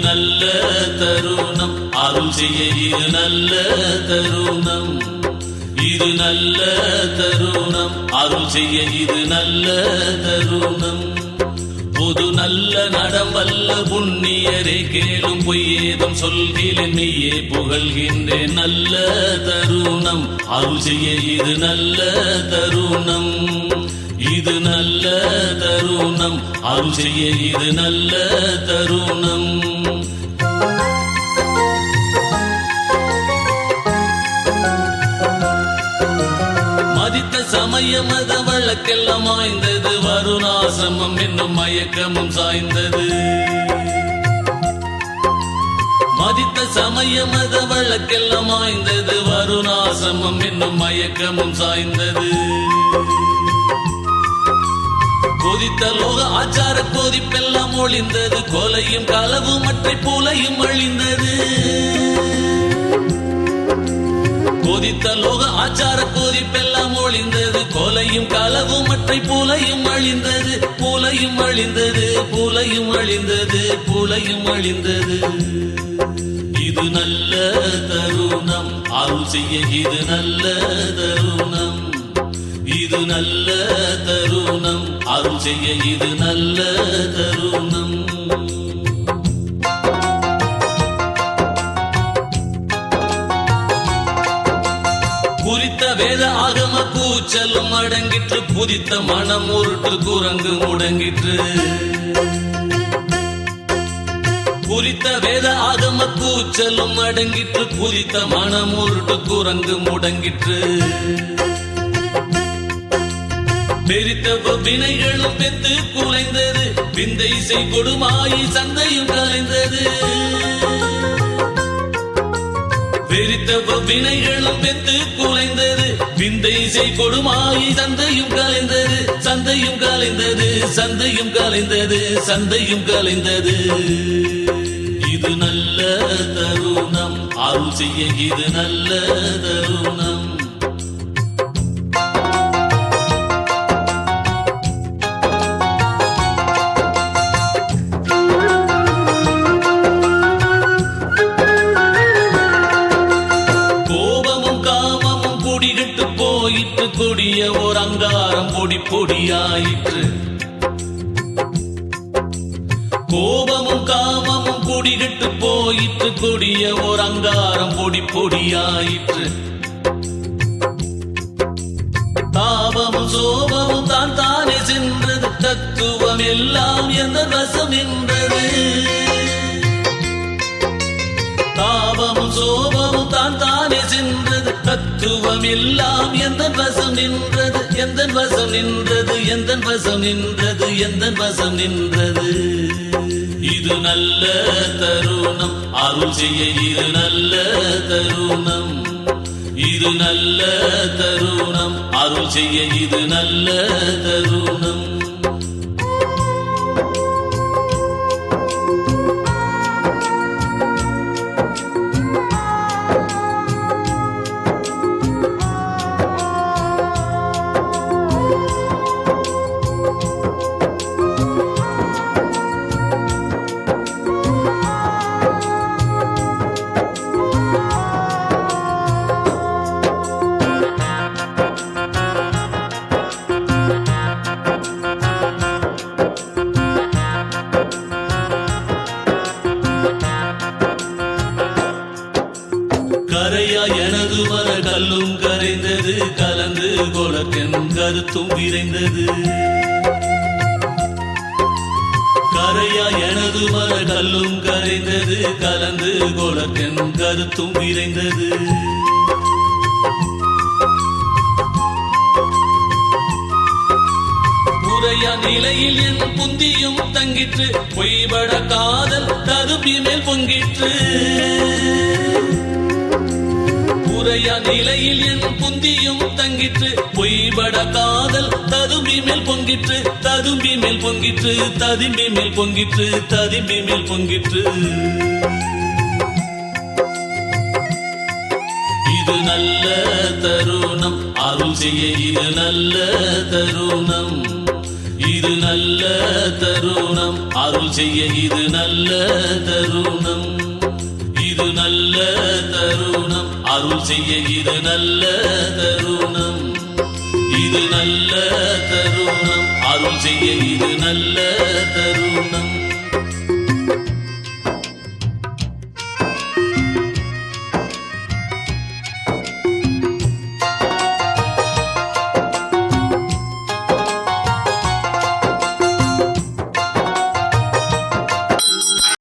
நல்ல தருணம். அருள் செய்ய இது நல்ல தருணம். இது நல்ல தருணம். அருள் செய்ய இது நல்ல தருணம். பொது நல்ல நடவல்ல புண்ணியரே கேளும் பொய்யேதும் சொல்கிறேன். மெய்யே புகழ்கின்றேன். நல்ல தருணம். அருள் செய்ய இது நல்ல தருணம். இது நல்ல தருணம். அருள் செய்ய இது நல்ல தருணம். மதித்த வழக்கெல்லாம் ஆய்ந்தது வருணாசிரமம் என்னும் மயக்கமும் சாய்ந்தது. மதித்த சமய மத வழக்கெல்லாம் ஆய்ந்தது வருணாசிரமம் என்னும் மயக்கமும் சாய்ந்தது. கொதித்த லோக ஆச்சார கொதிப்பெல்லாம் ஒளிந்தது. கொலையும் களவு மற்ற போலையும் அழிந்தது. கொதித்த லோக ஆச்சார கொதிப்பெல்லாம் ஒளிந்தது. களவும் பூலையும் அழிந்தது பூலையும் அழிந்தது பூலையும் அழிந்தது பூலையும் அழிந்தது. இது நல்ல தருணம் அருள் செய்ய இது நல்ல தருணம். இது நல்ல தருணம் அருள் செய்ய இது நல்ல தருணம். கூச்சலும் அடங்கிற்று புதித்த மனம் உருட்டு குரங்கு முடங்கிற்று. குறித்த வேத ஆகம கூச்சலும் அடங்கிற்று புதித்த மனம் உருட்டு குரங்கு முடங்கிற்று. பெரித்தவ வினைகளும் பெத்து குலைந்தது விந்த இசை கொடுமாயி சந்தையும் கலைந்தது. பெரித்தவ வினைகளும் பெத்து குலைந்தது விந்தை செய் கொடுமாயி சந்தையும் கலைந்தது சந்தையும் கலைந்தது சந்தையும் கலைந்தது சந்தையும் கலைந்தது. இது நல்ல தருணம் அருள் செய்ய இது நல்ல தருணம். அங்காரம் பொடி பொடியாயிற்று. கோபமும் காமமும் குடிகிட்டு போயிற்று. கொடிய ஓர் அங்காரம் பொடி பொடியாயிற்று. தாபமும் சோபமும் தான் தானே சென்றது. தத்துவம் எல்லாம் எந்த வசம் என்றது தாபமும் சோபமும் தான் தானே சென்றது. தத்துவம் எல்லாம் எந்த வசம் நின்றது? எந்த வசம் நின்றது? எந்த வசம் நின்றது? எந்த வசம் நின்றது? இது நல்ல தருணம். அருள் செய்ய இது நல்ல தருணம். இது நல்ல தருணம். அருள் செய்ய இது நல்ல தருணம். கல்லும் கரைந்தது கலந்து கொலக்கென் கருத்தும் விரைந்தது. கரையா எனது மர கல்லும் கரைந்தது கலந்து கொலக்கென் கருத்தும் விரைந்தது. உரையா நிலையில் என் புந்தியும் தங்கிற்று பொய்பட காதல் ததுப்பி மேல் பொங்கிற்று. உரையா நிலையில் என் புந்தியும் தங்கிற்று. பொய்பட காதல் ததும்பி மேல் பொங்கிற்று. ததும்பி மேல் பொங்கிற்று ததும்பி மேல் பொங்கிற்று ததும்பி மேல் பொங்கிற்று. இது நல்ல தருணம் அருள் செய்ய இது நல்ல தருணம். இது நல்ல தருணம் அருள் செய்ய இது நல்ல தருணம். இது நல்ல தருணம். அருள் செய்ய இது நல்ல தருணம். இது நல்ல தருணம். அருள் செய்ய இது நல்ல தருணம்.